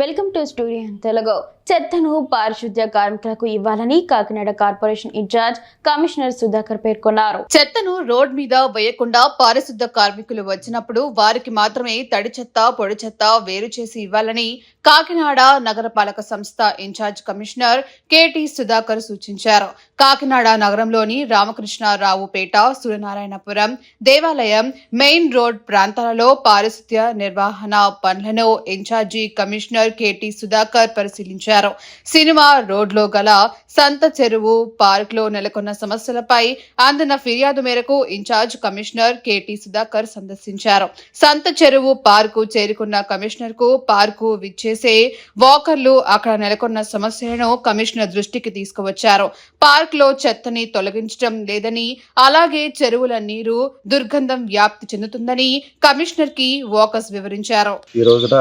Welcome to studio Telugu. చెత్తను పారిశుద్ధ్య కార్మికులకు ఇవ్వాలని Kakinada corporation in-charge commissioner Sudhakar పేర్కొన్నారు. చెత్తను రోడ్ మీద వేయకుండా పారిశుద్ధ కార్మికులు వచ్చినప్పుడు వారికి మాత్రమే తడి చెత్త పొడి చెత్త వేరు చేసి ఇవ్వాలని కాకినాడ నగరపాలక సంస్థ ఇన్ఛార్జ్ కమిషనర్ కెటి సుధాకర్ సూచించారు. కాకినాడ నగరంలోని రామకృష్ణారావుపేట సూర్యనారాయణపురం దేవాలయం మెయిన్ రోడ్ ప్రాంతాలలో పారిశుద్ధ్య నిర్వహణ పనులను ఇన్ఛార్జి కమిషనర్ కెటి సుధాకర్ పరిశీలించారు. సినిమా రోడ్లో గల సంత చెరువు పార్క్లో నెలకొన్న సమస్యలపై అందిన ఫిర్యాదు మేరకు ఇన్ఛార్జ్ కమిషనర్ కెటి సుధాకర్ సందర్శించారు. సంత చెరువు పార్కు చేరుకున్న కమిషనర్కు పార్కు విచ్చేసే వాకర్లు అక్కడ నెలకొన్న సమస్యలను కమిషనర్ దృష్టికి తీసుకువచ్చారు. పార్క్లో చెత్తని తొలగించడం లేదని అలాగే చెరువుల నీరు దుర్గంధం వ్యాప్తి చెందుతుందని కమిషనర్కి వాకర్స్ వివరించారు. ఈ రోజున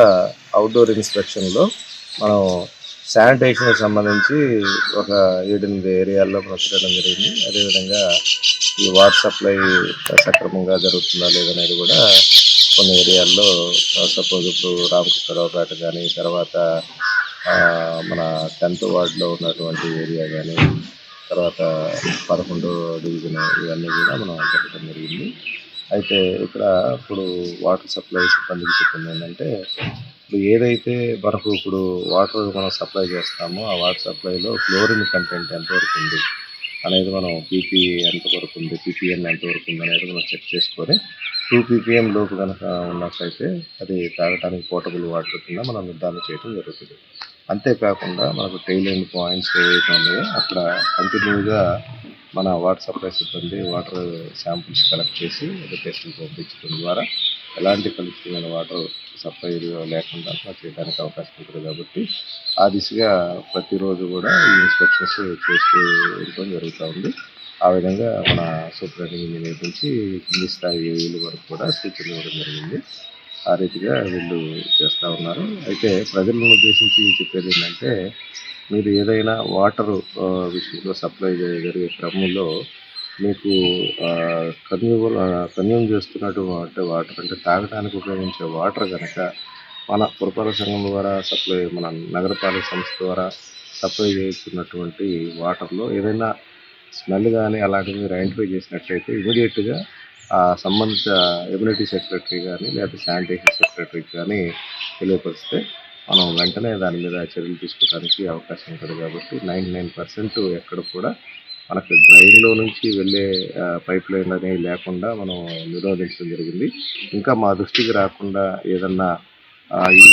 అవుట్డోర్ ఇన్స్పెక్షన్లో మనం శానిటేషన్కి సంబంధించి ఒక ఏడెనిమిది ఏరియాల్లో ప్రసరడం జరిగింది. అదేవిధంగా ఈ వాటర్ సప్లై సక్రమంగా జరుగుతుందా లేదనేది కూడా కొన్ని ఏరియాల్లో సపోజ్ ఇప్పుడు రామకృష్ణరావుపేట కానీ తర్వాత మన టెన్త్ వార్డులో ఉన్నటువంటి ఏరియా కానీ తర్వాత పదకొండు డివిజన్ ఇవన్నీ కూడా మనం చెప్పడం జరిగింది. అయితే ఇక్కడ ఇప్పుడు వాటర్ సప్లై సిబ్బందికి చెప్పింది ఏంటంటే ఇప్పుడు ఏదైతే మనకు ఇప్పుడు వాటర్ మనం సప్లై చేస్తామో ఆ వాటర్ సప్లైలో క్లోరిన్ కంటెంట్ ఎంతవరకు ఉంది అనేది మనం పీపీ ఎంతవరకు ఉంది పీపీఎన్ ఎంతవరకు ఉంది అనేది మనం చెక్ చేసుకొని టూ పీపీఎం లోపు కనుక ఉన్నట్లయితే అది తాగడానికి పోర్టబుల్ వాటర్ కింద మనం నిర్ధారణ చేయడం జరుగుతుంది. అంతేకాకుండా మనకు టైల్ ఎండ్ పాయింట్స్ ఏవైతే ఉన్నాయో అక్కడ కంటిన్యూగా మన వాటర్ సప్లై సిబ్బంది వాటర్ శాంపిల్స్ కలెక్ట్ చేసి ఒక టెస్టులు పంపించడం ద్వారా ఎలాంటి కలుషితమైన వాటర్ సప్లై లేకుండా చేయడానికి అవకాశం ఉంటుంది కాబట్టి ఆ దిశగా ప్రతిరోజు కూడా ఈ ఇన్స్పెక్షన్స్ చేస్తూ ఉండటం జరుగుతూ ఉంది. ఆ విధంగా మన సూపరింటెండెంట్ ఇంజనీర్ నుంచి కింది స్థాయి వీళ్ళు వరకు కూడా సూచన ఇవ్వడం జరిగింది. ఆ రీతిగా వీళ్ళు చేస్తూ ఉన్నారు. అయితే ప్రజలను ఉద్దేశించి చెప్పేది ఏంటంటే మీరు ఏదైనా వాటర్ విషయంలో సప్లై జరిగే క్రమంలో మీకు కన్యూవల్ కన్యూమ్ చేస్తున్నటువంటి వాటర్ అంటే తాగడానికి ఉపయోగించే వాటర్ కనుక మన పురపాలక సంఘం ద్వారా సప్లై మన నగరపాలక సంస్థ ద్వారా సప్లై చేస్తున్నటువంటి వాటర్లో ఏదైనా స్మెల్ కానీ అలాంటివి మీరు ఐడెంటిఫై చేసినట్లయితే ఇమీడియట్గా ఆ సంబంధిత ఇమ్యూనిటీ సెక్రటరీ కానీ లేకపోతే శానిటేషన్ సెక్రటరీకి కానీ తెలియపరిస్తే మనం వెంటనే దాని మీద చర్యలు తీసుకోవడానికి అవకాశం ఉంటుంది కాబట్టి నైంటీ నైన్ పర్సెంట్ ఎక్కడ కూడా మనకు డ్రైన్లో నుంచి వెళ్ళే పైప్ లైన్ అనేవి లేకుండా మనం నిరోధించడం జరిగింది. ఇంకా మా దృష్టికి రాకుండా ఏదన్నా ఈ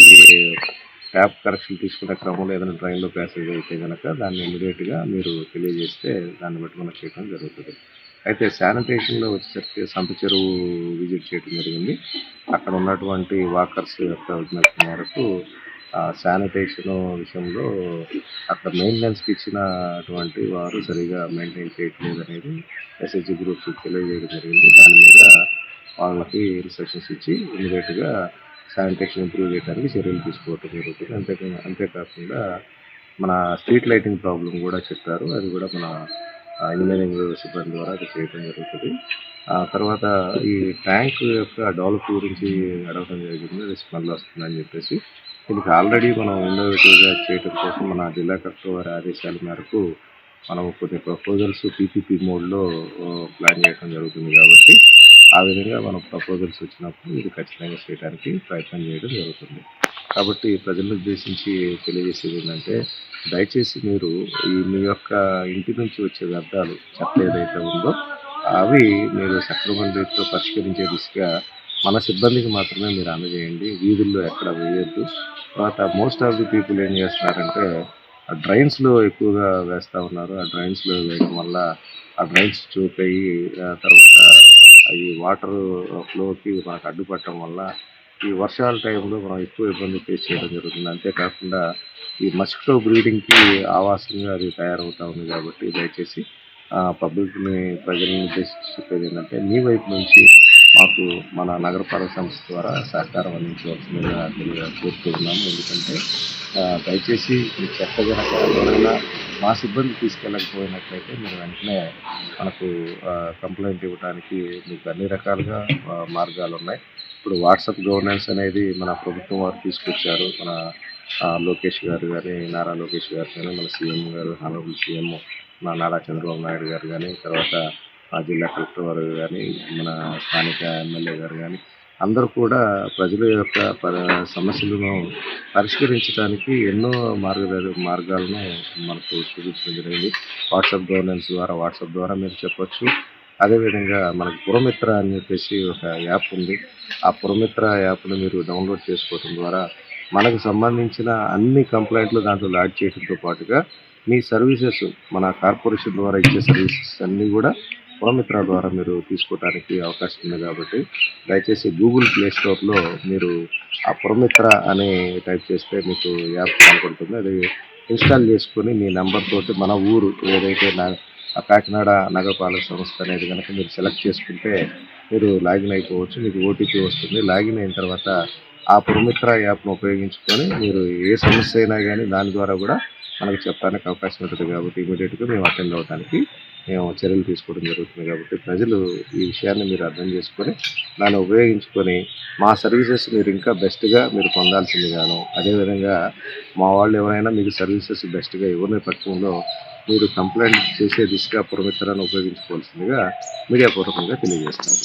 ట్యాప్ కరెక్షన్ తీసుకునే క్రమంలో ఏదైనా డ్రైన్లో ప్యాసేజ్ అయితే కనుక దాన్ని ఇమీడియట్గా మీరు తెలియజేస్తే దాన్ని బట్టి మనం చేయడం జరుగుతుంది. అయితే శానిటేషన్లో వచ్చేసరికి సంత చెరువు విజిట్ చేయడం జరిగింది. అక్కడ ఉన్నటువంటి వాకర్స్ యొక్క విజ్ఞప్తి మేరకు శానిటేషన్ విషయంలో అక్కడ మెయింటెనెన్స్కి ఇచ్చినటువంటి వారు సరిగా మెయింటైన్ చేయట్లేదు అనేది ఎస్హెచ్జి గ్రూప్స్ తెలియజేయడం జరిగింది. దాని మీద వాళ్ళకి ఇన్స్ట్రక్షన్స్ ఇచ్చి ఇమీడియట్గా శానిటేషన్ ఇంప్రూవ్ చేయడానికి చర్యలు తీసుకోవటం జరుగుతుంది. అంతే అంతేకాకుండా మన స్ట్రీట్ లైటింగ్ ప్రాబ్లం కూడా చెప్పారు. అది కూడా మన ఇంజనీరింగ్ సిబ్బంది ద్వారా అది చేయడం జరుగుతుంది. ఆ తర్వాత ఈ ట్యాంక్ యొక్క డెవలప్ గురించి అడగడం జరిగింది. అది స్మెల్ వస్తుందని చెప్పేసి దీనికి ఆల్రెడీ మనం ఇన్నోవేటివ్గా చేయడం కోసం మన జిల్లా కలెక్టర్ వారి ఆదేశాల మేరకు మనం కొన్ని ప్రపోజల్స్ పీపీపీ మోడ్లో ప్లాన్ చేయడం జరుగుతుంది కాబట్టి ఆ విధంగా మనం ప్రపోజల్స్ వచ్చినప్పుడు ఇది ఖచ్చితంగా చేయడానికి ప్రయత్నం చేయడం జరుగుతుంది. కాబట్టి ప్రజలను ఉద్దేశించి తెలియజేసేది ఏంటంటే దయచేసి మీరు ఈ మీ యొక్క ఇంటి నుంచి వచ్చే వ్యర్థాలు చెత్త ఏదైతే ఉందో అవి మీరు సక్రమం రీతిలో పరిష్కరించే దిశగా మన సిబ్బందికి మాత్రమే మీరు అందజేయండి. వీధుల్లో ఎక్కడ వేయొద్దు. తర్వాత మోస్ట్ ఆఫ్ ది పీపుల్ ఏం చేస్తున్నారంటే ఆ డ్రైన్స్లో ఎక్కువగా వేస్తూ ఉన్నారు. ఆ డ్రైన్స్లో వేయడం వల్ల ఆ డ్రైన్స్ చూప్ అయ్యి తర్వాత ఈ వాటర్ ఫ్లోకి మనకు అడ్డుపట్టడం వల్ల ఈ వర్షాల టైంలో మనం ఎక్కువ ఇబ్బంది ఫేస్ చేయడం జరుగుతుంది. అంతేకాకుండా ఈ మస్కిటో బ్రీడింగ్కి ఆవాసంగా అది తయారవుతూ ఉంది కాబట్టి దయచేసి పబ్లిక్ని ప్రజలను ఉద్దేశించి చెప్పేది ఏంటంటే మీ వైపు నుంచి మాకు మన నగరపాలక సంస్థ ద్వారా సహకారం అందించవలసిందిగా కోరుతున్నాము ఎందుకంటే దయచేసి మీ చెత్త ఎవరైనా మా సిబ్బంది తీసుకెళ్ళకపోయినట్లయితే మీరు వెంటనే మనకు కంప్లైంట్ ఇవ్వడానికి మీకు అన్ని రకాలుగా మార్గాలు ఉన్నాయి. ఇప్పుడు వాట్సాప్ గవర్నెన్స్ అనేది మన ప్రభుత్వం వారు తీసుకొచ్చారు. మన లోకేష్ గారు కానీ నారా లోకేష్ గారు కానీ మన సీఎం గారు హానరబుల్ సీఎం మన నారా చంద్రబాబు నాయుడు గారు కానీ తర్వాత ఆ జిల్లా కలెక్టర్ వారు కానీ మన స్థానిక ఎమ్మెల్యే గారు కానీ అందరూ కూడా ప్రజల యొక్క ప- సమస్యలను పరిష్కరించడానికి ఎన్నో మార్గ మార్గాలను మనకు చూపించడం జరిగింది వాట్సాప్ గవర్నెన్స్ ద్వారా వాట్సాప్ ద్వారా మీరు చెప్పొచ్చు. అదేవిధంగా మనకు పురమిత్ర అని చెప్పేసి ఒక యాప్ ఉంది. ఆ పురమిత్ర యాప్ను మీరు డౌన్లోడ్ చేసుకోవడం ద్వారా మనకు సంబంధించిన అన్ని కంప్లైంట్లు దాంట్లో యాడ్ చేయడంతో పాటుగా మీ సర్వీసెస్ మన కార్పొరేషన్ ద్వారా ఇచ్చే సర్వీసెస్ అన్నీ కూడా పురమిత్ర ద్వారా మీరు తీసుకోవడానికి అవకాశం ఉంది కాబట్టి దయచేసి గూగుల్ ప్లే స్టోర్లో మీరు ఆ పురమిత్ర అని టైప్ చేస్తే మీకు యాప్ కనపడుతుంది అది ఇన్స్టాల్ చేసుకొని మీ నెంబర్ తోటి మన ఊరు ఏదైతే నా కాకినాడ నగరపాలక సంస్థ అనేది కనుక మీరు సెలెక్ట్ చేసుకుంటే మీరు లాగిన్ అయిపోవచ్చు మీకు ఓటీపీ వస్తుంది. లాగిన్ అయిన తర్వాత ఆ పురమిత్ర యాప్ను ఉపయోగించుకొని మీరు ఏ సమస్య అయినా కానీ దాని ద్వారా కూడా మనకు చెప్పడానికి అవకాశం ఉంటుంది కాబట్టి ఇమీడియట్గా మేము అటెండ్ అవ్వడానికి చర్యలు తీసుకోవడం జరుగుతుంది కాబట్టి ప్రజలు ఈ విషయాన్ని మీరు అర్థం చేసుకొని దాన్ని ఉపయోగించుకొని మా సర్వీసెస్ మీరు ఇంకా బెస్ట్గా మీరు పొందాల్సిందిగాను అదేవిధంగా మా వాళ్ళు ఎవరైనా మీకు సర్వీసెస్ బెస్ట్గా ఇవ్వని పక్షంలో మీరు కంప్లైంట్ చేసే దిశగా పురమిత్రాన్ని ఉపయోగించుకోవాల్సిందిగా మీడియా పూర్వకంగా తెలియజేస్తాము